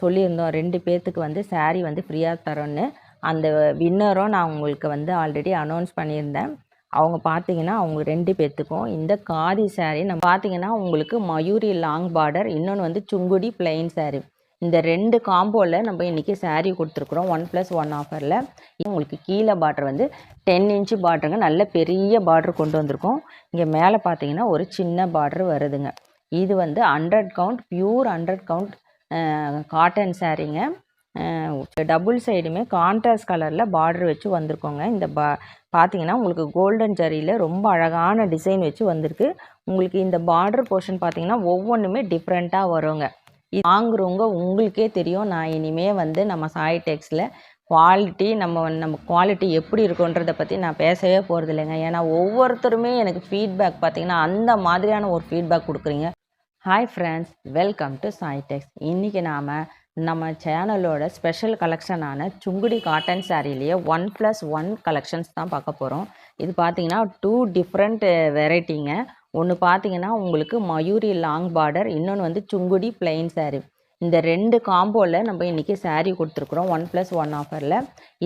சொல்லியிருந்தோம். ரெண்டு பேர்த்துக்கு வந்து saree வந்து ஃப்ரீயாக தரோன்னு. அந்த வின்னரும் நான் உங்களுக்கு வந்து ஆல்ரெடி அனௌன்ஸ் பண்ணியிருந்தேன். அவங்க பார்த்தீங்கன்னா அவங்க ரெண்டு பேர்த்துக்கும் இந்த காதி சாரீ நம்ம பார்த்தீங்கன்னா உங்களுக்கு மயூரி லாங் பார்டர் இன்னொன்று வந்து சுங்குடி பிளெயின் சாரீ இந்த ரெண்டு காம்போவில் நம்ம இன்றைக்கி சாரீ கொடுத்துருக்குறோம் ஒன் ப்ளஸ் ஒன் ஆஃபரில் உங்களுக்கு கீழே பார்டர் வந்து டென் இன்ச்சு பார்டருங்க நல்ல பெரிய பார்டர் கொண்டு வந்திருக்கோம். இங்கே மேலே பார்த்தீங்கன்னா ஒரு சின்ன பார்டர் வருதுங்க. இது வந்து hundred count pure hundred count cotton சாரீங்க double சைடுமே கான்ட்ராஸ்ட் கலரில் பார்டர் வச்சு வந்திருக்கோங்க. இந்த பா பார்த்தீங்கன்னா உங்களுக்கு கோல்டன் ஜரியில் ரொம்ப அழகான டிசைன் வச்சு வந்திருக்கு. உங்களுக்கு இந்த பார்டர் போர்ஷன் பார்த்தீங்கன்னா ஒவ்வொன்றுமே டிஃப்ரெண்ட்டாக வருங்க. இது வாங்குறவங்க உங்களுக்கே தெரியும். நான் இனிமேல் வந்து நம்ம சாய் டெக்ஸில் குவாலிட்டி நம்ம வந்து- நம்ம குவாலிட்டி எப்படி இருக்குன்றதை பற்றி நான் பேசவே போகிறது இல்லைங்க ஏன்னா ஒவ்வொருத்தருமே எனக்கு ஃபீட்பேக் பார்த்தீங்கன்னா அந்த மாதிரியான ஒரு ஃபீட்பேக் கொடுக்குறீங்க. Hi friends welcome to Saitex இன்றைக்கி நாம் நம்ம சேனலோட ஸ்பெஷல் கலெக்ஷனான சுங்குடி காட்டன் சாரீலேயே ஒன் ப்ளஸ் ஒன் கலெக்ஷன்ஸ் தான் பார்க்க போகிறோம் இது பார்த்தீங்கன்னா டூ டிஃப்ரெண்ட் வெரைட்டிங்க ஒன்று பார்த்தீங்கன்னா உங்களுக்கு மயூரி லாங் பார்டர் இன்னொன்று வந்து சுங்குடி பிளெயின் சாரீ இந்த ரெண்டு காம்போவில் நம்ம இன்றைக்கி saree கொடுத்துருக்குறோம். ஒன் ப்ளஸ் ஒன் ஆஃபரில்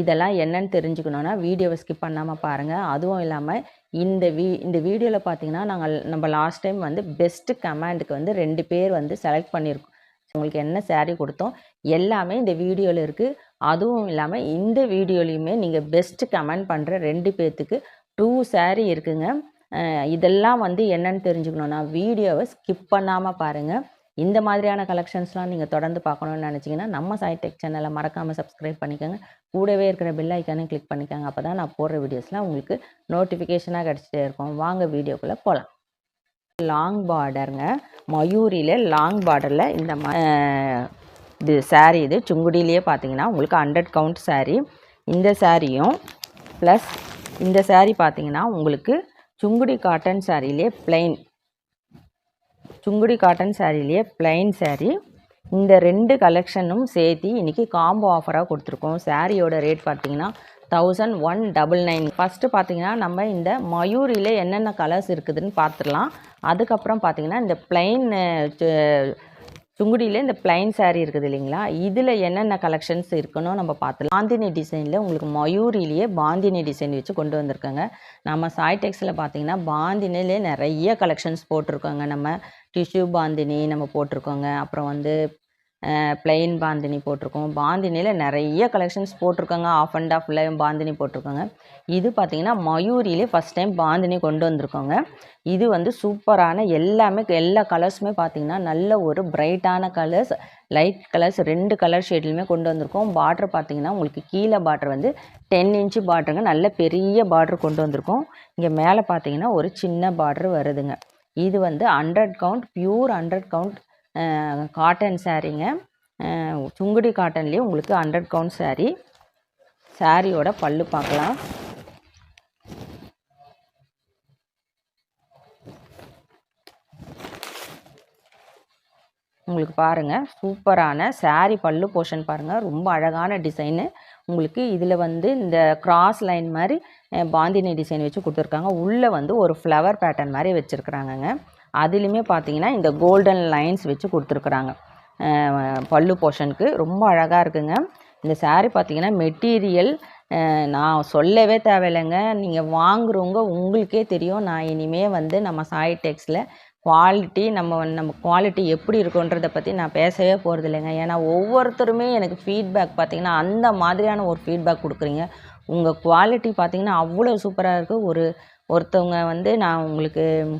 இதெல்லாம் என்னென்னு தெரிஞ்சுக்கணுன்னா வீடியோவை ஸ்கிப் பண்ணாமல் பாருங்கள் அதுவும் இல்லாமல் இந்த வீ இந்த வீடியோவில் பார்த்தீங்கன்னா நாங்கள் நம்ம லாஸ்ட் டைம் வந்து பெஸ்ட்டு கமாண்டுக்கு வந்து ரெண்டு பேர் வந்து செலக்ட் பண்ணியிருக்கோம் உங்களுக்கு என்ன saree கொடுத்தோம்? எல்லாமே இந்த வீடியோவில் இருக்குது அதுவும் இல்லாமல் இந்த வீடியோலையுமே நீங்கள் பெஸ்ட்டு கமெண்ட் பண்ணுற ரெண்டு பேர்த்துக்கு டூ சேரீ இருக்குங்க. இதெல்லாம் வந்து என்னென்னு தெரிஞ்சுக்கணுன்னா வீடியோவை ஸ்கிப் பண்ணாமல் பாருங்கள் இந்த மாதிரியான கலெக்ஷன்ஸ்லாம் நீங்கள் தொடர்ந்து பார்க்கணுன்னு நினச்சிங்கன்னா நம்ம சைடெக் சேனலை மறக்காமல் சப்ஸ்கிரைப் பண்ணிக்கோங்க. கூடவே இருக்கிற பில் ஐக்கானே கிளிக் பண்ணிக்கோங்க. அப்போ தான் நான் போடுற வீடியோஸ்லாம் உங்களுக்கு நோட்டிஃபிகேஷனாக கிடச்சிட்டே இருக்கும். வாங்க வீடியோக்குள்ளே போகலாம் லாங் பார்டருங்க மயூரியில் லாங் பார்டரில் இந்த ம இது சாரீ இது சுங்குடியிலேயே பார்த்தீங்கன்னா உங்களுக்கு ஹண்ட்ரட் கவுண்ட் சாரீ இந்த சாரியும் ப்ளஸ் இந்த சாரீ பார்த்தீங்கன்னா உங்களுக்கு சுங்குடி காட்டன் சாரிலே plain சுங்குடி காட்டன் சாரீலேயே பிளைன் சாரீ இந்த ரெண்டு கலெக்ஷனும் சேர்த்து இன்றைக்கி காம்போ ஆஃபராக கொடுத்துருக்கோம். சாரியோட ரேட் பார்த்தீங்கன்னா thousand one double nine first பார்த்தீங்கன்னா நம்ம இந்த மயூரியில் என்னென்ன கலர்ஸ் இருக்குதுன்னு பார்த்துடலாம். அதுக்கப்புறம் பார்த்தீங்கன்னா இந்த பிளைன் சுங்குடியில் இந்த பிளைன் சாரீ இருக்குது இல்லைங்களா? இதில் என்னென்ன கலெக்ஷன்ஸ் இருக்குன்னு நம்ம பார்த்துலாம். பாந்தினி டிசைனில் உங்களுக்கு மயூரிலேயே பாந்தினி டிசைன் வச்சு கொண்டு வந்திருக்கோங்க. நம்ம சாய் டெக்ஸில் பார்த்தீங்கன்னா பாந்தினிலே நிறைய கலெக்ஷன்ஸ் போட்டிருக்கோங்க. நம்ம டிஷ்யூ பாந்தினி நம்ம போட்டிருக்கோங்க. அப்புறம் வந்து பிளெயின் பாந்தினி போட்டிருக்கோம். பாந்தினியில் நிறைய கலெக்ஷன்ஸ் போட்டிருக்கோங்க. ஆஃப் அண்ட் ஆஃப்ல பாந்தினி போட்டிருக்கோங்க. இது பார்த்திங்கன்னா மயூரியிலே ஃபஸ்ட் டைம் பாந்தினி கொண்டு வந்திருக்கோங்க. இது வந்து சூப்பரான எல்லாமே எல்லா கலர்ஸுமே பார்த்தீங்கன்னா நல்ல ஒரு பிரைட்டான கலர்ஸ் லைட் கலர்ஸ் ரெண்டு கலர் ஷேட்லையுமே கொண்டு வந்திருக்கோம். பார்டர் பார்த்தீங்கன்னா உங்களுக்கு கீழே பார்டர் வந்து டென் இன்ச்சு பார்டருங்க நல்ல பெரிய பார்டர் கொண்டு வந்திருக்கோம். இங்கே மேலே பார்த்தீங்கன்னா ஒரு சின்ன பார்டர் வருதுங்க. இது வந்து hundred count pure hundred count cotton சாரீங்க Sungudi காட்டன்லேயே உங்களுக்கு ஹண்ட்ரட் கவுண்ட் சாரீ சாரியோட பல்லு பார்க்கலாம். உங்களுக்கு பாருங்கள் சூப்பரான saree பல்லு போர்ஷன் பாருங்கள் ரொம்ப அழகான டிசைனு உங்களுக்கு இதில் வந்து இந்த கிராஸ் லைன் மாதிரி பாந்தினி டிசைன் வச்சு கொடுத்துருக்காங்க. உள்ளே வந்து ஒரு ஃப்ளவர் பேட்டர்ன் மாதிரி வச்சுருக்குறாங்கங்க. அதுலேயுமே பார்த்தீங்கன்னா இந்த கோல்டன் லைன்ஸ் வச்சு கொடுத்துருக்குறாங்க. பல்லு போர்ஷனுக்கு ரொம்ப அழகாக இருக்குங்க. இந்த சாரீ பார்த்தீங்கன்னா மெட்டீரியல் நான் சொல்லவே தேவையில்லைங்க. நீங்கள் வாங்குறவங்க உங்களுக்கே தெரியும். நான் இனிமே வந்து நம்ம சாய் டெக்ஸில் குவாலிட்டி நம்ம வந்து- நம்ம குவாலிட்டி எப்படி இருக்குன்றதை பற்றி நான் பேசவே போகிறது இல்லைங்க ஏன்னா ஒவ்வொருத்தருமே எனக்கு ஃபீட்பேக் பார்த்திங்கன்னா அந்த மாதிரியான ஒரு ஃபீட்பேக் கொடுக்குறீங்க. உங்கள் குவாலிட்டி பார்த்திங்கன்னா அவ்வளோ சூப்பராக இருக்குது ஒரு ஒருத்தவங்க வந்து நான் உங்களுக்கு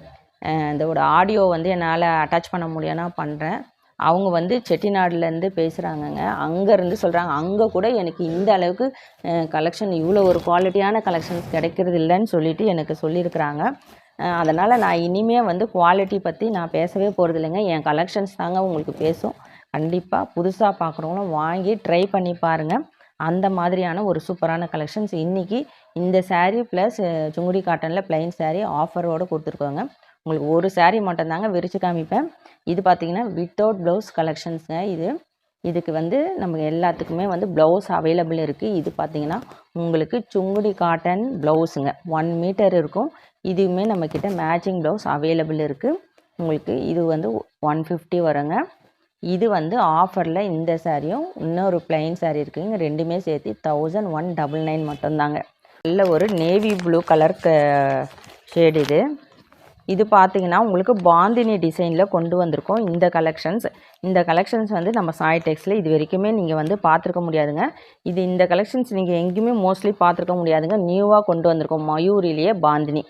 இதோட ஆடியோ வந்து என்னால் அட்டாச் பண்ண முடியும்னா பண்ணுறேன் அவங்க வந்து செட்டிநாடுலேருந்து பேசுகிறாங்கங்க அங்கேருந்து சொல்கிறாங்க அங்கே கூட எனக்கு இந்த அளவுக்கு கலெக்ஷன் இவ்வளோ ஒரு குவாலிட்டியான கலெக்ஷன்ஸ் கிடைக்கிறது இல்லைன்னு சொல்லிட்டு எனக்கு சொல்லியிருக்கிறாங்க. அதனால் நான் இனிமே வந்து குவாலிட்டி பற்றி நான் பேசவே போகிறது இல்லைங்க. என் கலெக்ஷன்ஸ் தாங்க உங்களுக்கு பேசும். கண்டிப்பாக புதுசாக பார்க்குறவங்களும் வாங்கி ட்ரை பண்ணி பாருங்கள் அந்த மாதிரியான ஒரு சூப்பரான கலெக்ஷன்ஸ் இன்றைக்கி இந்த சாரீ ப்ளஸ் சுங்குடி காட்டனில் ப்ளைன் சாரீ ஆஃபரோடு கொடுத்துருக்கோங்க. உங்களுக்கு ஒரு சாரீ மட்டும்தாங்க விரித்து காமிப்பேன். இது பார்த்தீங்கன்னா வித்தவுட் ப்ளவுஸ் கலெக்ஷன்ஸுங்க இது. இதுக்கு வந்து நம்ம எல்லாத்துக்குமே வந்து ப்ளவுஸ் அவைலபிள் இருக்குது இது பார்த்திங்கன்னா உங்களுக்கு சுங்குடி காட்டன் ப்ளவுஸுங்க ஒன் மீட்டர் இருக்கும். இதுவுமே நம்மக்கிட்ட மேட்சிங் ப்ளவுஸ் அவைலபிள் இருக்குது உங்களுக்கு இது வந்து ஒன் ஃபிஃப்டி வருங்க. இது வந்து ஆஃபரில் இந்த சாரியும் இன்னொரு பிளைன் சாரீ இருக்குங்க ரெண்டுமே சேர்த்து தௌசண்ட் ஒன் டபுள் நைன் மட்டும்தாங்க. நல்ல ஒரு நேவி ப்ளூ கலர் ஷேட் இது. இது பார்த்தீங்கன்னா உங்களுக்கு பாந்தினி டிசைனில் கொண்டு வந்திருக்கோம். இந்த கலெக்ஷன்ஸ் இந்த கலெக்ஷன்ஸ் வந்து நம்ம சாய் டெக்ஸில் இது வரைக்குமே நீங்கள் வந்து பார்த்துருக்க முடியாதுங்க. இது இந்த கலெக்ஷன்ஸ் நீங்கள் எங்கேயுமே மோஸ்ட்லி பார்த்துருக்க முடியாதுங்க. நியூவாக கொண்டு வந்திருக்கோம். மயூரிலேயே பாந்தினி.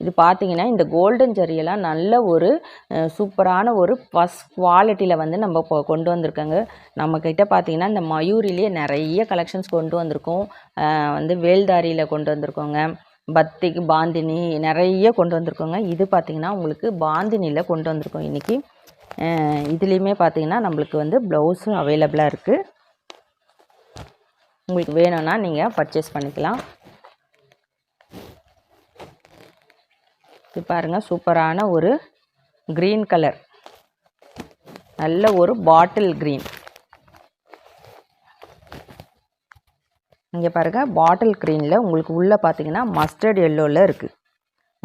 இது பார்த்தீங்கன்னா இந்த கோல்டன் ஜரியெல்லாம் நல்ல ஒரு சூப்பரான ஒரு ஃபஸ்ட் குவாலிட்டியில் வந்து நம்ம இப்போ கொண்டு வந்திருக்கோங்க. நம்மக்கிட்ட பார்த்தீங்கன்னா இந்த மயூரிலேயே நிறைய கலெக்ஷன்ஸ் கொண்டு வந்திருக்கோம். வந்து வேல்தாரியில் கொண்டு வந்திருக்கோங்க. பத்திக்கு பாந்தினி நிறைய கொண்டு வந்திருக்கோங்க. இது பார்த்தீங்கன்னா உங்களுக்கு பாந்தினியில் கொண்டு வந்திருக்கோம் இன்றைக்கி இதுலேயுமே பார்த்தீங்கன்னா நம்மளுக்கு வந்து ப்ளவுஸும் அவைலபிளாக இருக்குது உங்களுக்கு வேணும்னா நீங்கள் பர்ச்சேஸ் பண்ணிக்கலாம். இது பாருங்கள் சூப்பரான ஒரு க்ரீன் கலர் நல்ல ஒரு பாட்டில் க்ரீன் இங்கே பாருங்கள் பாட்டில் க்ரீனில் உங்களுக்கு உள்ளே பார்த்தீங்கன்னா மஸ்டர்ட் எல்லோவில் இருக்குது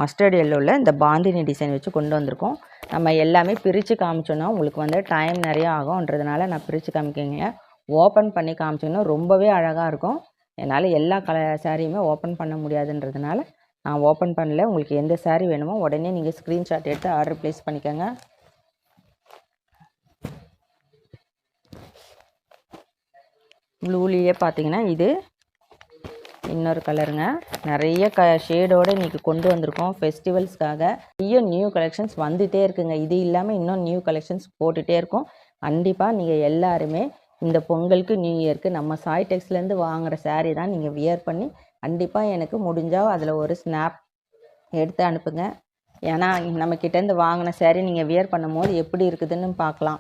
மஸ்டர்ட் எல்லோவில் இந்த பாந்தினி டிசைன் வச்சு கொண்டு வந்திருக்கோம். நம்ம எல்லாமே பிரித்து காமிச்சோன்னா உங்களுக்கு வந்து டைம் நிறையா ஆகும்ன்றதுனால நான் பிரித்து காமிக்கங்க ஓப்பன் பண்ணி காமிச்சோன்னா ரொம்பவே அழகாக இருக்கும். என்னால் எல்லா கல சாரியுமே ஓப்பன் பண்ண முடியாதுன்றதுனால நான் ஓப்பன் பண்ணல. உங்களுக்கு எந்த saree வேணுமோ உடனே நீங்கள் ஸ்க்ரீன்ஷாட் எடுத்து ஆர்டர் ப்ளேஸ் பண்ணிக்கோங்க. ப்ளூலேயே பார்த்தீங்கன்னா இது இன்னொரு கலருங்க நிறைய க ஷேடோடு இன்றைக்கி கொண்டு வந்திருக்கோம் ஃபெஸ்டிவல்ஸ்க்காக ஐயோ நியூ கலெக்ஷன்ஸ் வந்துகிட்டே இருக்குங்க. இது இல்லாமல் இன்னும் நியூ கலெக்ஷன்ஸ் போட்டுகிட்டே இருக்கும். கண்டிப்பாக நீங்கள் எல்லாருமே இந்த பொங்கலுக்கு நியூ இயர்க்கு நம்ம சாய் டெக்ஸ்லேருந்து வாங்குகிற சாரீ தான் நீங்கள் வியர் பண்ணி கண்டிப்பாக எனக்கு முடிஞ்சால் அதில் ஒரு ஸ்னாப் எடுத்து அனுப்புங்க. ஏன்னா நம்ம கிட்டேருந்து வாங்கின சாரீ நீங்கள் வியர் பண்ணும்போது எப்படி இருக்குதுன்னு பார்க்கலாம்.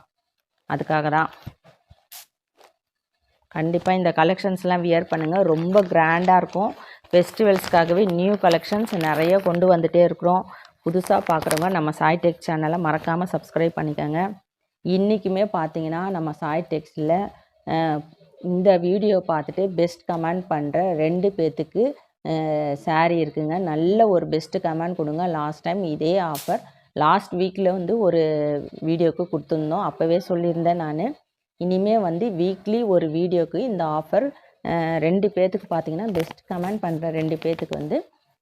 அதுக்காக தான். கண்டிப்பாக இந்த கலெக்ஷன்ஸ்லாம் வியர் பண்ணுங்கள் ரொம்ப கிராண்டாக இருக்கும். ஃபெஸ்டிவல்ஸ்க்காகவே நியூ கலெக்ஷன்ஸ் நிறைய கொண்டு வந்துகிட்டே இருக்கிறோம். புதுசாக பார்க்குறவங்க நம்ம சாய் டெக் சேனலை மறக்காமல் சப்ஸ்கிரைப் பண்ணிக்கோங்க. இன்றைக்குமே பார்த்தீங்கன்னா நம்ம சாய் டெக்ஸில் இந்த வீடியோ பார்த்துட்டு பெஸ்ட் கமெண்ட் பண்ணுற ரெண்டு பேர்த்துக்கு saree இருக்குங்க. நல்ல ஒரு பெஸ்ட்டு கமெண்ட் கொடுங்க. லாஸ்ட் டைம் இதே ஆஃபர் லாஸ்ட் வீக்கில் வந்து ஒரு வீடியோவுக்கு கொடுத்துருந்தோம். அப்போவே சொல்லியிருந்தேன் நான். இனிமே வந்து வீக்லி ஒரு வீடியோக்கு இந்த ஆஃபர் ரெண்டு பேர்த்துக்கு பார்த்தீங்கன்னா பெஸ்ட் கமெண்ட் பண்ணுற ரெண்டு பேர்த்துக்கு வந்து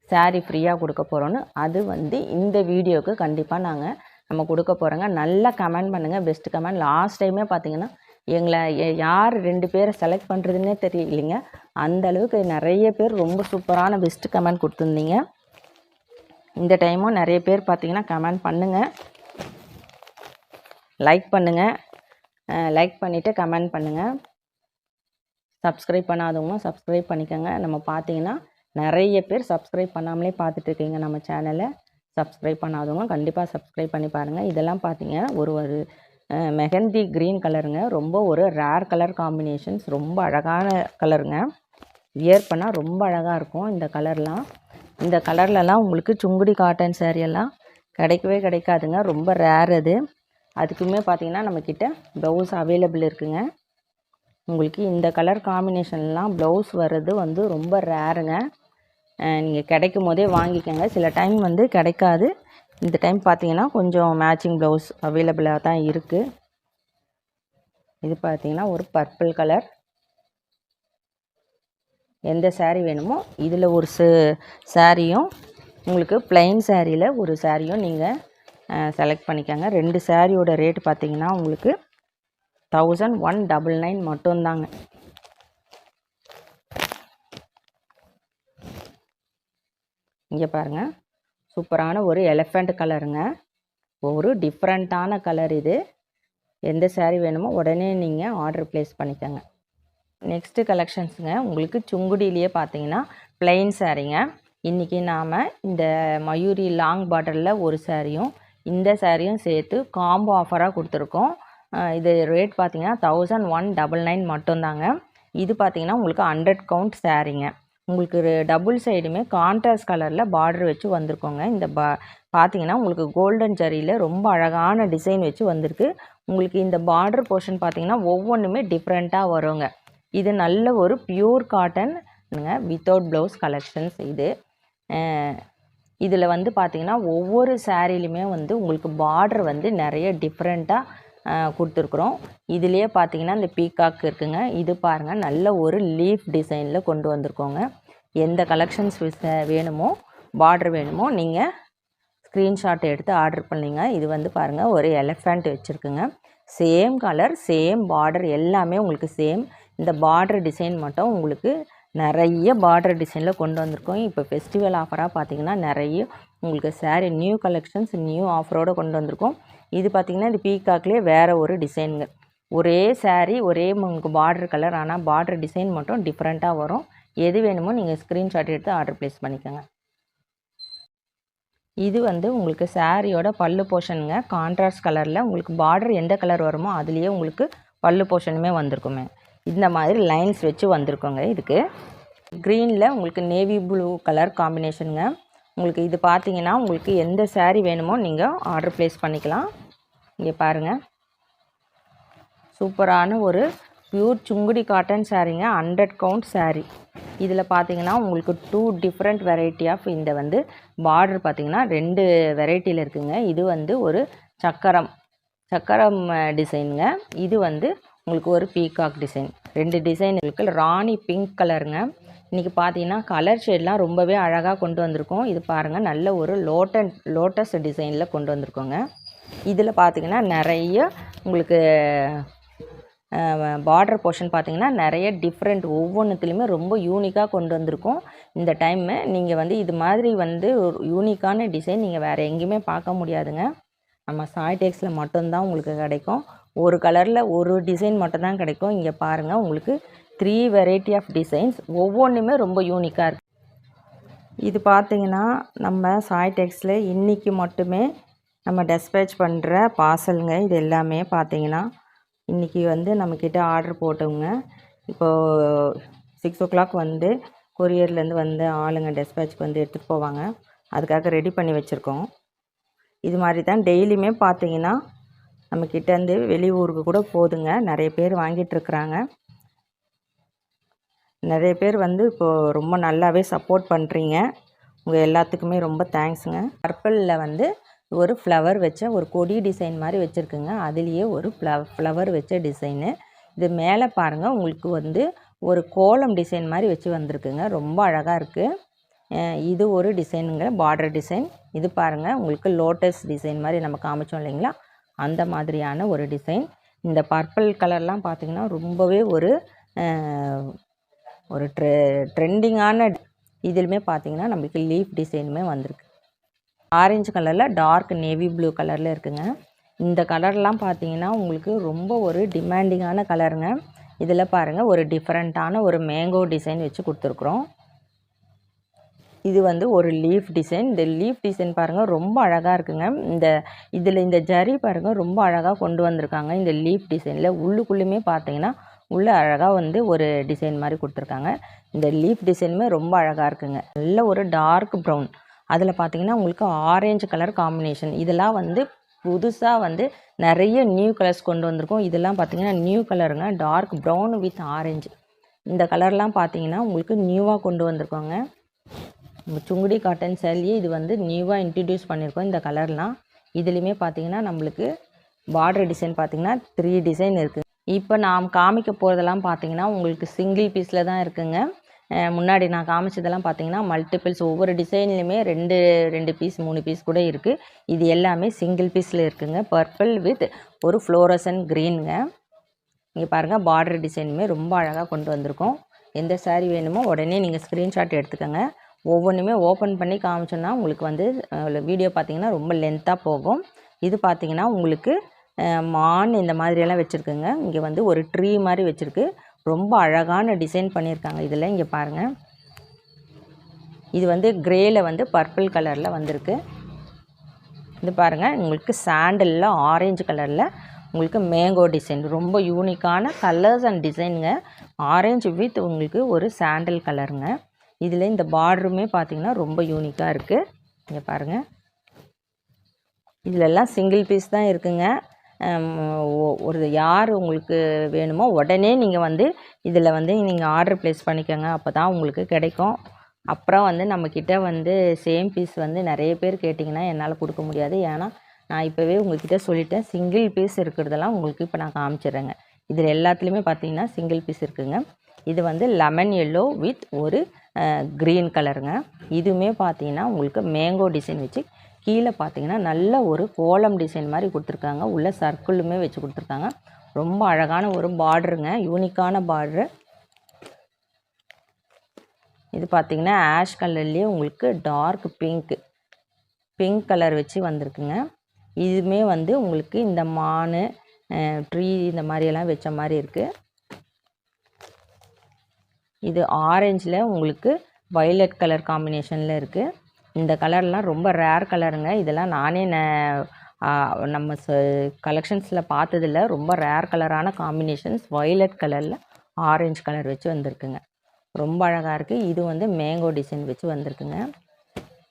சாரீ ஃப்ரீயாக கொடுக்க போகிறோன்னு அது வந்து இந்த வீடியோக்கு கண்டிப்பாக நாங்கள் நம்ம கொடுக்க போகிறோங்க நல்லா கமெண்ட் பண்ணுங்கள் பெஸ்ட் கமெண்ட் லாஸ்ட் டைமே பார்த்தீங்கன்னா எங்களை யார் ரெண்டு பேரை செலக்ட் பண்ணுறதுன்னே தெரியலைங்க. அந்த அளவுக்கு நிறைய பேர் ரொம்ப சூப்பரான பெஸ்ட் கமெண்ட் கொடுத்துருந்தீங்க. இந்த டைமும் நிறைய பேர் பார்த்தீங்கன்னா கமெண்ட் பண்ணுங்கள் லைக் பண்ணுங்கள் லைக் பண்ணிவிட்டு கமெண்ட் பண்ணுங்கள் சப்ஸ்கிரைப் பண்ணாதவங்க சப்ஸ்கிரைப் பண்ணிக்கோங்க. நம்ம பார்த்தீங்கன்னா நிறைய பேர் சப்ஸ்கிரைப் பண்ணாமலே பார்த்துட்ருக்கீங்க நம்ம சேனலை சப்ஸ்கிரைப் பண்ணாதவங்க கண்டிப்பாக சப்ஸ்கிரைப் பண்ணி பாருங்கள் இதெல்லாம் பார்த்தீங்க ஒரு ஒரு மெஹந்தி க்ரீன் கலருங்க ரொம்ப ஒரு ரேர் கலர் காம்பினேஷன்ஸ் ரொம்ப அழகான கலருங்க வியர் பண்ணால் ரொம்ப அழகாக இருக்கும் இந்த கலர்லாம் இந்த கலர்லலாம் உங்களுக்கு சுங்குடி காட்டன் சேரீ எல்லாம் கிடைக்கவே கிடைக்காதுங்க. ரொம்ப ரேர் அது. அதுக்குமே பார்த்தீங்கன்னா நம்மக்கிட்ட ப்ளவுஸ் அவைலபிள் இருக்குங்க. உங்களுக்கு இந்த கலர் காம்பினேஷன்லாம் ப்ளவுஸ் வர்றது வந்து ரொம்ப ரேருங்க நீங்கள் கிடைக்கும் போதே வாங்கிக்கோங்க. சில டைம் வந்து கிடைக்காது. இந்த டைம் பார்த்தீங்கன்னா கொஞ்சம் மேட்சிங் ப்ளவுஸ் அவைலபிளாக தான் இருக்குது இது பார்த்தீங்கன்னா ஒரு பர்பிள் கலர் எந்த சேரீ வேணுமோ இதில் ஒரு ச சாரியும் உங்களுக்கு plain சாரியில் ஒரு சாரியும் நீங்கள் செலக்ட் பண்ணிக்கோங்க. ரெண்டு சாரியோட ரேட் பார்த்தீங்கன்னா உங்களுக்கு தௌசண்ட் ஒன் டபுள் நைன் மட்டும்தாங்க. இங்கே பாருங்கள் சூப்பரான ஒரு எலஃபண்ட் கலருங்க ஒரு டிஃப்ரெண்ட்டான கலர் இது. எந்த சேரீ வேணுமோ உடனே நீங்கள் ஆர்டர் ப்ளேஸ் பண்ணிக்கோங்க. நெக்ஸ்ட்டு கலெக்ஷன்ஸுங்க உங்களுக்கு சுங்குடியிலேயே பார்த்தீங்கன்னா பிளெயின் சாரீங்க இன்றைக்கி நாம் இந்த மயூரி லாங் பார்டரில் ஒரு சாரியும் இந்த சாரியும் சேர்த்து காம்போ ஆஃபராக கொடுத்துருக்கோம். இது ரேட் பார்த்திங்கன்னா தௌசண்ட் ஒன் டபுள் நைன் மட்டும்தாங்க. இது பார்த்தீங்கன்னா உங்களுக்கு ஹண்ட்ரட் கவுண்ட் சாரீங்க உங்களுக்கு டபுள் சைடுமே கான்ட்ராஸ்ட் கலரில் பார்டர் வச்சு வந்திருக்கோங்க. இந்த பா பார்த்தீங்கன்னா உங்களுக்கு கோல்டன் ஜரியில் ரொம்ப அழகான டிசைன் வச்சு வந்திருக்கு. உங்களுக்கு இந்த பார்டர் போர்ஷன் பார்த்தீங்கன்னா ஒவ்வொன்றுமே டிஃப்ரெண்ட்டாக வருங்க. இது நல்ல ஒரு pure cotton without blouse collections இது. இதில் வந்து பார்த்தீங்கன்னா ஒவ்வொரு சேரீலையுமே வந்து உங்களுக்கு பார்டர் வந்து நிறைய டிஃப்ரெண்ட்டாக கொடுத்துருக்குறோம். இதுலேயே பார்த்தீங்கன்னா இந்த பீகாக் இருக்குங்க. இது பாருங்கள் நல்ல ஒரு லீஃப் டிசைனில் கொண்டு வந்திருக்கோங்க. எந்த கலெக்ஷன்ஸ் வேணுமோ பார்டர் வேணுமோ நீங்கள் ஸ்க்ரீன்ஷாட் எடுத்து ஆர்டர் பண்ணிங்க. இது வந்து பாருங்கள் ஒரு எலஃபண்ட் வச்சுருக்குங்க. சேம் கலர் சேம் பார்டர் எல்லாமே உங்களுக்கு சேம் இந்த பார்டர் டிசைன் மட்டும் உங்களுக்கு நிறைய பார்டர் டிசைனில் கொண்டு வந்திருக்கோம். இப்போ ஃபெஸ்டிவல் ஆஃபராக பார்த்தீங்கன்னா நிறைய உங்களுக்கு saree நியூ கலெக்ஷன்ஸ் நியூ ஆஃபரோடு கொண்டு வந்திருக்கோம். இது பார்த்தீங்கன்னா இது பீகாக்லேயே வேறு ஒரு டிசைனுங்க ஒரே சேரீ ஒரே உங்களுக்கு பார்டர் கலர் ஆனால் பார்டர் டிசைன் மட்டும் டிஃப்ரெண்ட்டாக வரும். எது வேணுமோ நீங்கள் ஸ்க்ரீன்ஷாட் எடுத்து ஆர்டர் ப்ளேஸ் பண்ணிக்கோங்க. இது வந்து உங்களுக்கு சாரியோட பல்லு போர்ஷனுங்க கான்ட்ராஸ்ட் கலரில் உங்களுக்கு பார்டர் எந்த கலர் வருமோ அதுலேயே உங்களுக்கு பல்லு போர்ஷனுமே வந்திருக்குமே. இந்த மாதிரி லைன்ஸ் வச்சு வந்திருக்கோங்க இதுக்கு. க்ரீனில் உங்களுக்கு நேவி ப்ளூ கலர் காம்பினேஷனுங்க உங்களுக்கு இது பார்த்தீங்கன்னா உங்களுக்கு எந்த சேரீ வேணுமோ நீங்கள் ஆர்டர் ப்ளேஸ் பண்ணிக்கலாம். இங்கே பாருங்கள் சூப்பரான ஒரு ப்யூர் சுங்குடி காட்டன் சாரீங்க ஹண்ட்ரட் கவுண்ட் சாரீ இதில் பார்த்தீங்கன்னா உங்களுக்கு டூ டிஃப்ரெண்ட் வெரைட்டி ஆஃப் இந்த வந்து பார்டர் பார்த்தீங்கன்னா ரெண்டு வெரைட்டியில் இருக்குங்க. இது வந்து ஒரு சக்கரம். சக்கரம் டிசைனுங்க இது வந்து உங்களுக்கு ஒரு பீகாக் டிசைன் ரெண்டு டிசைன் இருக்கு. ராணி பிங்க் கலருங்க இன்றைக்கி பார்த்தீங்கன்னா கலர் ஷேட்லாம் ரொம்பவே அழகாக கொண்டு வந்திருக்கோம். இது பாருங்கள் நல்ல ஒரு லோட்டன் லோட்டஸ் டிசைனில் கொண்டு வந்திருக்கோங்க. இதில் பார்த்தீங்கன்னா நிறைய உங்களுக்கு பார்டர் போர்ஷன் பார்த்தீங்கன்னா நிறைய டிஃப்ரெண்ட் ஒவ்வொன்றுத்துலேயுமே ரொம்ப யூனிக்காக கொண்டு வந்திருக்கோம். இந்த டைமு நீங்கள் வந்து இது மாதிரி வந்து ஒரு யூனிக்கான டிசைன் நீங்கள் வேறு எங்கேயுமே பார்க்க முடியாதுங்க. நம்ம சாய் டெக்ஸில் மட்டும்தான் உங்களுக்கு கிடைக்கும். ஒரு கலரில் ஒரு டிசைன் மட்டும்தான் கிடைக்கும். இங்கே பாருங்கள் உங்களுக்கு த்ரீ வெரைட்டி ஆஃப் டிசைன்ஸ் ஒவ்வொன்றுமே ரொம்ப யூனிக்காக இருக்குது இது பார்த்தீங்கன்னா நம்ம சாய் டெக்ஸில் இன்றைக்கி மட்டுமே நம்ம டெஸ்பேச் பண்ணுற பார்சலுங்க இது எல்லாமே பார்த்தீங்கன்னா இன்றைக்கி வந்து நம்மக்கிட்ட ஆர்டர் போட்டவங்க. இப்போது சிக்ஸ் ஓ கிளாக் வந்து கொரியர்லேருந்து வந்து ஆளுங்க டெஸ்பேச்சுக்கு வந்து எடுத்துகிட்டு போவாங்க. அதுக்காக ரெடி பண்ணி வச்சுருக்கோம். இது மாதிரி தான் டெய்லியுமே பார்த்தீங்கன்னா நம்ம கிட்டேருந்து வெளியூருக்கு கூட போதுங்க. நிறைய பேர் வாங்கிட்டுருக்குறாங்க நிறைய பேர் வந்து இப்போது ரொம்ப நல்லாவே சப்போர்ட் பண்ணுறீங்க உங்கள் எல்லாத்துக்குமே ரொம்ப தேங்க்ஸுங்க பர்பிளில் வந்து ஒரு ஃப்ளவர் வச்ச ஒரு கொடி டிசைன் மாதிரி வச்சுருக்குங்க. அதுலேயே ஒரு ஃப்ளவ் ஃப்ளவர் வச்ச டிசைனு இது மேலே பாருங்கள் உங்களுக்கு வந்து ஒரு கோலம் டிசைன் மாதிரி வச்சு வந்திருக்குங்க. ரொம்ப அழகாக இருக்குது இது ஒரு டிசைனுங்க பார்டர் டிசைன் இது பாருங்கள் உங்களுக்கு லோட்டஸ் டிசைன் மாதிரி நம்ம காமிச்சோம் இல்லைங்களா? அந்த மாதிரியான ஒரு டிசைன் இந்த பர்பிள் கலர்லாம் பார்த்திங்கன்னா ரொம்பவே ஒரு ஒரு ட்ரெ ட்ரெண்டிங்கான இதிலுமே பார்த்தீங்கன்னா நம்மளுக்கு லீஃப் டிசைனுமே வந்திருக்கு. ஆரஞ்சு கலரில் டார்க் நேவி ப்ளூ கலரில் இருக்குங்க. இந்த கலர்லாம் பார்த்தீங்கன்னா உங்களுக்கு ரொம்ப ஒரு டிமாண்டிங்கான கலருங்க இதில் பாருங்கள் ஒரு டிஃப்ரெண்ட்டான ஒரு மேங்கோ டிசைன் வச்சு கொடுத்துருக்குறோம். இது வந்து ஒரு லீஃப் டிசைன் இந்த லீஃப் டிசைன் பாருங்கள் ரொம்ப அழகாக இருக்குங்க. இந்த இதில் இந்த ஜரி பாருங்கள் ரொம்ப அழகாக கொண்டு வந்திருக்காங்க. இந்த லீஃப் டிசைனில் உள்ளுக்குள்ளேயுமே பார்த்தீங்கன்னா உள்ளே அழகாக வந்து ஒரு டிசைன் மாதிரி கொடுத்துருக்காங்க. இந்த லீஃப் டிசைனுமே ரொம்ப அழகாக இருக்குங்க. நல்ல ஒரு டார்க் ப்ரௌன் அதில் பார்த்தீங்கன்னா உங்களுக்கு ஆரஞ்சு கலர் காம்பினேஷன் இதெல்லாம் வந்து புதுசாக வந்து நிறைய நியூ கலர்ஸ் கொண்டு வந்திருக்கோம். இதெல்லாம் பார்த்தீங்கன்னா நியூ கலருங்க டார்க் ப்ரௌன் வித் ஆரேஞ்சு இந்த கலர்லாம் பார்த்தீங்கன்னா உங்களுக்கு நியூவாக கொண்டு வந்திருக்கோங்க. சுங்குடி காட்டன் சேரீயே இது வந்து நியூவாக இன்ட்ரடியூஸ் பண்ணியிருக்கோம் இந்த கலர்லாம் இதுலேயுமே பார்த்தீங்கன்னா நம்மளுக்கு பார்டர் டிசைன் பார்த்திங்கன்னா த்ரீ டிசைன் இருக்குது இப்போ நாம் காமிக்க போகிறதெல்லாம் பார்த்தீங்கன்னா உங்களுக்கு சிங்கிள் பீஸில் தான் இருக்குங்க. முன்னாடி நான் காமிச்சதெல்லாம் பார்த்தீங்கன்னா மல்டிபிள்ஸ் ஒவ்வொரு டிசைன்லையுமே ரெண்டு ரெண்டு பீஸ் மூணு பீஸ் கூட இருக்குது இது எல்லாமே சிங்கிள் பீஸில் இருக்குங்க. பர்பிள் வித் ஒரு ஃப்ளோரசன் க்ரீனுங்க இங்கே பாருங்கள் பார்டர் டிசைனுமே ரொம்ப அழகாக கொண்டு வந்திருக்கோம். எந்த சாரீ வேணுமோ உடனே நீங்கள் ஸ்க்ரீன்ஷாட் எடுத்துக்கோங்க. ஒவ்வொன்றுமே ஓப்பன் பண்ணி காமிச்சோன்னா உங்களுக்கு வந்து வீடியோ பார்த்தீங்கன்னா ரொம்ப லென்த்தாக போகும். இது பார்த்தீங்கன்னா உங்களுக்கு மான் இந்த மாதிரியெல்லாம் வச்சுருக்குங்க. இங்கே வந்து ஒரு ட்ரீ மாதிரி வச்சுருக்கு. ரொம்ப அழகான டிசைன் பண்ணியிருக்காங்க இதில். இங்கே பாருங்கள் இது வந்து க்ரேயில் வந்து பர்பிள் கலரில் வந்திருக்கு. இது பாருங்கள் உங்களுக்கு சாண்டலில் ஆரஞ்சு கலரில் உங்களுக்கு மேங்கோ டிசைன் ரொம்ப யூனிக்கான கலர்ஸ் அண்ட் டிசைனுங்க ஆரஞ்சு வித் உங்களுக்கு ஒரு சாண்டல் கலருங்க இதில் இந்த பார்டருமே பார்த்தீங்கன்னா ரொம்ப யூனிக்காக இருக்குது இங்கே பாருங்கள் இதிலெல்லாம் சிங்கிள் பீஸ் தான் இருக்குங்க. ஒ- ஒரு யார் உங்களுக்கு வேணுமோ உடனே நீங்கள் வந்து இதில் வந்து நீங்கள் ஆர்டர் ப்ளேஸ் பண்ணிக்கோங்க. அப்போ தான் உங்களுக்கு கிடைக்கும். அப்புறம் வந்து நம்மக்கிட்ட வந்து சேம் பீஸ் வந்து நிறைய பேர் கேட்டிங்கன்னா என்னால் கொடுக்க முடியாது. ஏன்னா நான் இப்போவே உங்கள்கிட்ட சொல்லிட்டேன். சிங்கிள் பீஸ் இருக்கிறதெல்லாம் உங்களுக்கு இப்போ நான் காமிச்சிடுறேங்க. இதில் எல்லாத்துலேயுமே பார்த்தீங்கன்னா சிங்கிள் பீஸ் இருக்குங்க. இது வந்து லெமன் எல்லோ வித் ஒரு க்ரீன் கலருங்க இதுவுமே பார்த்தீங்கன்னா உங்களுக்கு மேங்கோ டிசைன் வச்சு கீழே பார்த்தீங்கன்னா நல்ல ஒரு கோலம் டிசைன் மாதிரி கொடுத்துருக்காங்க. உள்ள சர்க்கிளுமே வச்சு கொடுத்துருக்காங்க. ரொம்ப அழகான ஒரு பார்டருங்க யூனிக்கான பார்டரு இது பார்த்தீங்கன்னா ஆஷ் கலர்லேயே உங்களுக்கு டார்க் பிங்க் பிங்க் கலர் வச்சு வந்திருக்குங்க. இதுவுமே வந்து உங்களுக்கு இந்த மான் ட்ரீ இந்த மாதிரியெல்லாம் வச்ச மாதிரி இருக்குது இது ஆரஞ்சில் உங்களுக்கு வயலட் கலர் காம்பினேஷனில் இருக்குது இந்த கலர்லாம் ரொம்ப ரேர் கலருங்க இதெல்லாம் நானே ந- நம்ம கலெக்ஷன்ஸில் பார்த்ததில்ல. ரொம்ப ரேர் கலரான காம்பினேஷன்ஸ் வயலட் கலரில் ஆரஞ்சு கலர் வச்சு வந்திருக்குங்க. ரொம்ப அழகாக இருக்குது இது வந்து மேங்கோ டிசைன் வச்சு வந்திருக்குங்க.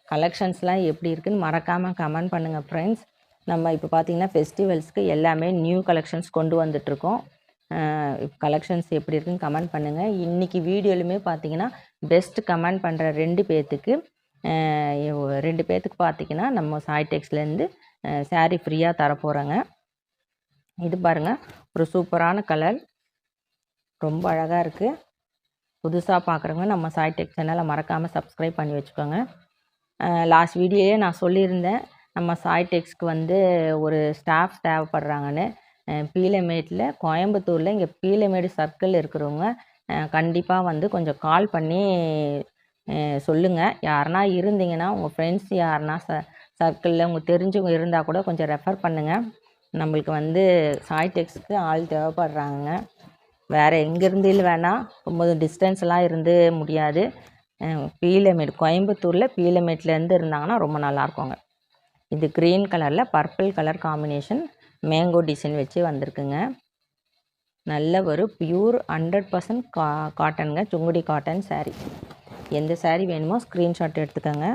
கலெக்ஷன்ஸ்லாம் எப்படி இருக்குதுன்னு மறக்காமல் கமெண்ட் பண்ணுங்கள் ஃப்ரெண்ட்ஸ் நம்ம இப்போ பார்த்திங்கன்னா ஃபெஸ்டிவல்ஸ்க்கு எல்லாமே நியூ கலெக்ஷன்ஸ் கொண்டு வந்துட்ருக்கோம் கலெக்ஷன்ஸ் எப்படி இருக்குன்னு கமெண்ட் பண்ணுங்கள் இன்றைக்கி வீடியோலுமே பார்த்தீங்கன்னா பெஸ்ட் கமெண்ட் பண்ணுற ரெண்டு பேர்த்துக்கு ரெண்டு பேர்த்துக்கு பார்த்தீங்கன்னா நம்ம சாய்டெக்ஸ்லேருந்து சாரீ ஃப்ரீயாக தரப்போகிறோங்க இது பாருங்கள் ஒரு சூப்பரான கலர் ரொம்ப அழகாக இருக்குது புதுசாக பார்க்குறவங்க நம்ம சாய்டெக் சேனலை மறக்காமல் சப்ஸ்கிரைப் பண்ணி வச்சுக்கோங்க. லாஸ்ட் வீடியோயே நான் சொல்லியிருந்தேன் நம்ம சாய்டெக்ஸ்க்கு வந்து ஒரு ஸ்டாஃப் தேவைப்படுறாங்கன்னு. பீலமேட்டில் கோயம்புத்தூரில் இங்கே பீலமேடு சர்க்கிள் இருக்கிறவங்க கண்டிப்பாக வந்து கொஞ்சம் கால் பண்ணி சொல்லுங்கள் யாருனா இருந்தீங்கன்னா உங்கள் ஃப்ரெண்ட்ஸ் யாருனா ச சர்க்கிளில் உங்களுக்கு தெரிஞ்சவங்க இருந்தால் கூட கொஞ்சம் ரெஃபர் பண்ணுங்கள் நம்மளுக்கு வந்து சாய்டெக்ஸ்க்கு ஆள் தேவைப்படுறாங்க வேறு எங்கேருந்து வேணால் ரொம்ப டிஸ்டன்ஸ்லாம் இருந்து முடியாது. பீலமேடு கோயம்புத்தூரில் பீலமேட்லேருந்து இருந்தாங்கன்னா ரொம்ப நல்லாயிருக்குங்க இது க்ரீன் கலரில் purple colour combination mango design வச்சு வந்திருக்குங்க. நல்ல ஒரு பியூர் ஹண்ட்ரட் பர்சன்ட் கா காட்டனுங்க சுங்குடி காட்டன் saree. எந்த சேரீ வேணுமோ ஸ்க்ரீன்ஷாட் எடுத்துக்கோங்க.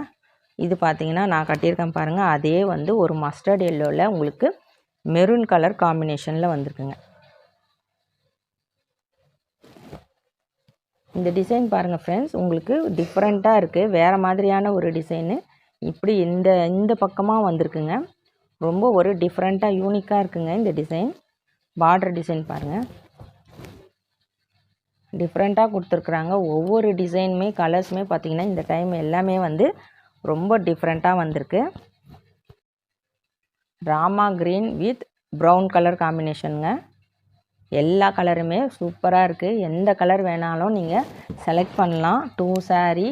இது பார்த்தீங்கன்னா நான் கட்டியிருக்கேன் பாருங்கள் அதே வந்து ஒரு மஸ்டர்ட் எல்லோவில் உங்களுக்கு மெரூன் கலர் காம்பினேஷனில் வந்திருக்குங்க. இந்த டிசைன் பாருங்கள் ஃப்ரெண்ட்ஸ் உங்களுக்கு டிஃப்ரெண்ட்டாக இருக்குது வேறு மாதிரியான ஒரு டிசைனு இப்படி இந்த இந்த பக்கமாக வந்திருக்குங்க. ரொம்ப ஒரு டிஃப்ரெண்ட்டாக யூனிக்காக இருக்குங்க இந்த டிசைன் பார்டர் டிசைன் பாருங்கள் டிஃப்ரெண்ட்டாக கொடுத்துருக்குறாங்க. ஒவ்வொரு டிசைனுமே கலர்ஸுமே பார்த்தீங்கன்னா இந்த டைம் எல்லாமே வந்து ரொம்ப டிஃப்ரெண்ட்டாக வந்திருக்கு. Rama green with brown colour காம்பினேஷனுங்க எல்லா கலருமே சூப்பராக இருக்குது எந்த கலர் வேணாலும் நீங்கள் செலக்ட் பண்ணலாம். டூ சாரீ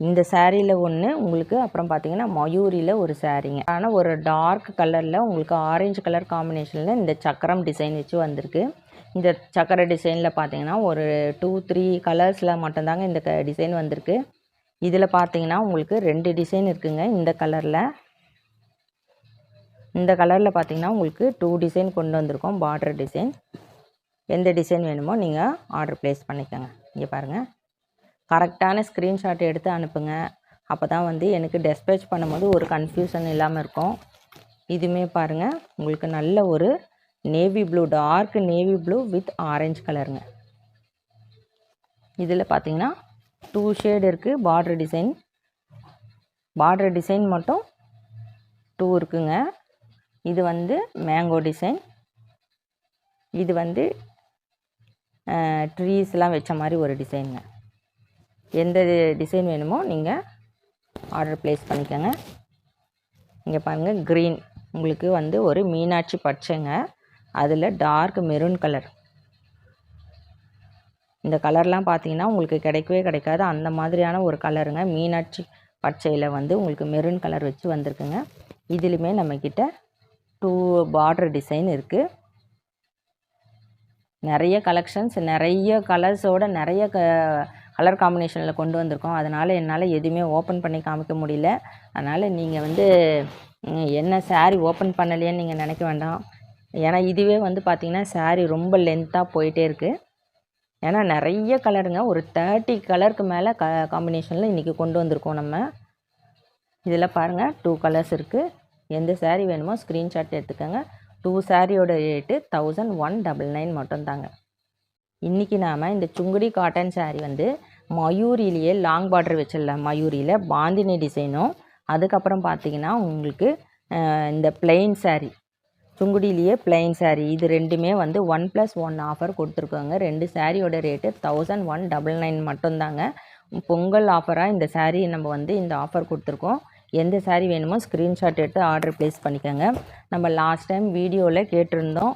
இந்த சேரீயில் ஒன்று உங்களுக்கு அப்புறம் பார்த்தீங்கன்னா மயூரியில் ஒரு சாரீங்க ஆனால் ஒரு டார்க் கலரில் உங்களுக்கு ஆரஞ்சு கலர் காம்பினேஷனில் இந்த சக்கரம் டிசைன் வச்சு வந்திருக்கு. இந்த சக்கர டிசைனில் பார்த்தீங்கன்னா ஒரு டூ த்ரீ கலர்ஸில் மட்டும்தாங்க இந்த க டிசைன் வந்திருக்கு. இதில் பார்த்தீங்கன்னா உங்களுக்கு ரெண்டு டிசைன் இருக்குங்க இந்த கலரில் இந்த கலரில் பார்த்தீங்கன்னா உங்களுக்கு டூ டிசைன் கொண்டு வந்திருக்கோம் பார்டர் டிசைன் எந்த டிசைன் வேணுமோ நீங்கள் ஆர்டர் ப்ளேஸ் பண்ணிக்கோங்க. இங்கே பாருங்கள் கரெக்டான ஸ்க்ரீன்ஷாட் எடுத்து அனுப்புங்க. அப்போ தான் வந்து எனக்கு டெஸ்பேச் பண்ணும்போது ஒரு கன்ஃபியூஷன் இல்லாமல் இருக்கும். இதுவுமே பாருங்கள் உங்களுக்கு நல்ல ஒரு navy blue dark navy blue with orange கலருங்க இதில் பார்த்தீங்கன்னா டூ ஷேடு இருக்குது பார்ட்ரு டிசைன் பார்ட்ரு டிசைன் மட்டும் டூ இருக்குங்க. இது வந்து மேங்கோ டிசைன் இது வந்து ட்ரீஸ்லாம் வச்ச மாதிரி ஒரு டிசைனுங்க எந்த டிசைன் வேணுமோ நீங்கள் ஆர்டர் ப்ளேஸ் பண்ணிக்கோங்க. இங்கே பாருங்கள் க்ரீன் உங்களுக்கு வந்து ஒரு மீனாட்சி பச்சைங்க. அதில் டார்க் மெரூன் கலர் இந்த கலர்லாம் பார்த்தீங்கன்னா உங்களுக்கு கிடைக்கவே கிடைக்காது. அந்த மாதிரியான ஒரு கலருங்க மீனாட்சி பச்சையில் வந்து உங்களுக்கு மெரூன் கலர் வச்சு வந்திருக்குங்க. இதுலேயுமே நம்மக்கிட்ட டூ பார்டர் டிசைன் இருக்குது நிறைய கலெக்ஷன்ஸ் நிறைய கலர்ஸோட நிறைய க கலர் காம்பினேஷனில் கொண்டு வந்திருக்கோம். அதனால் என்னால் எதுவுமே ஓப்பன் பண்ணி காமிக்க முடியல. அதனால் நீங்கள் வந்து என்ன சாரீ ஓப்பன் பண்ணலையேன்னு நீங்கள் நினைக்க வேண்டாம். ஏன்னா இதுவே வந்து பார்த்திங்கன்னா சாரீ ரொம்ப லென்த்தாக போயிட்டே இருக்குது ஏன்னா நிறைய கலருங்க ஒரு தேர்ட்டி கலருக்கு மேலே க காம்பினேஷனில் இன்றைக்கி கொண்டு வந்திருக்கோம் நம்ம. இதில் பாருங்கள் டூ கலர்ஸ் இருக்குது எந்த சாரீ வேணுமோ ஸ்க்ரீன்ஷாட் எடுத்துக்கோங்க. டூ சாரியோட rate thousand one double nine மட்டும்தாங்க. இன்றைக்கி நாம் இந்த சுங்குடி காட்டன் சாரீ வந்து மயூரிலேயே லாங் பார்டர் வச்சிடலாம் மயூரியில் பாந்தினி டிசைனும் அதுக்கப்புறம் பார்த்தீங்கன்னா உங்களுக்கு இந்த பிளெயின் saree. சுங்குடியிலேயே பிளெயின் saree. இது ரெண்டுமே வந்து ஒன் ப்ளஸ் ஒன் ஆஃபர் கொடுத்துருக்காங்க. ரெண்டு சாரியோட rate thousand one double nine மட்டும்தாங்க. பொங்கல் ஆஃபராக இந்த சாரீ நம்ம வந்து இந்த ஆஃபர் கொடுத்துருக்கோம். எந்த saree வேணுமோ ஸ்க்ரீன்ஷாட் எடுத்து ஆர்டர் ப்ளேஸ் பண்ணிக்கோங்க. நம்ம லாஸ்ட் டைம் வீடியோவில் கேட்டிருந்தோம்.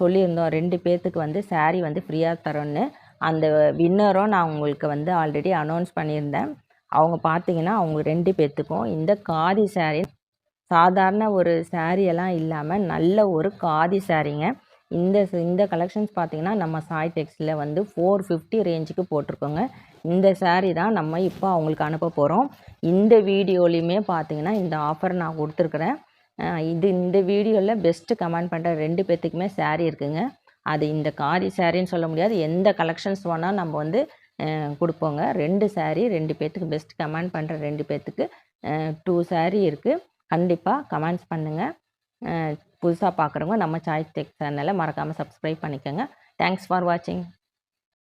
சொல்லியிருந்தோம். ரெண்டு பேர்த்துக்கு வந்து saree வந்து ஃப்ரீயாக தரோன்னு அந்த வின்னரும் நான் உங்களுக்கு வந்து ஆல்ரெடி அனௌன்ஸ் பண்ணியிருந்தேன். அவங்க பார்த்தீங்கன்னா அவங்க ரெண்டு பேர்த்துக்கும் இந்த காதி saree சாதாரண ஒரு சாரியெல்லாம் இல்லாமல் நல்ல ஒரு காதி சாரீங்க இந்த இந்த கலெக்ஷன்ஸ் பார்த்தீங்கன்னா நம்ம சாய் டெக்ஸில் வந்து ஃபோர் ஃபிஃப்டி ரேஞ்சுக்கு போட்டிருக்கோங்க. இந்த சாரீ தான் நம்ம இப்போ அவங்களுக்கு அனுப்ப போகிறோம் இந்த வீடியோலையுமே பார்த்தீங்கன்னா இந்த ஆஃபர் நான் கொடுத்துருக்குறேன். இது இந்த வீடியோவில் பெஸ்ட்டு கமெண்ட் பண்ணுற ரெண்டு பேர்த்துக்குமே சாரீ இருக்குங்க. அது இந்த காரி சாரின்னு சொல்ல முடியாது. எந்த கலெக்ஷன்ஸ் வேணால் நம்ம வந்து கொடுப்போங்க. ரெண்டு saree ரெண்டு பேர்த்துக்கு பெஸ்ட் கமெண்ட் பண்ணுற ரெண்டு பேர்த்துக்கு டூ saree இருக்குது கண்டிப்பாக கமெண்ட்ஸ் பண்ணுங்கள் புதுசாக பார்க்குறவங்க நம்ம சாய்ஸ் டெக் சேனலை மறக்காமல் சப்ஸ்கிரைப் பண்ணிக்கோங்க. தேங்க்ஸ் ஃபார் வாட்சிங்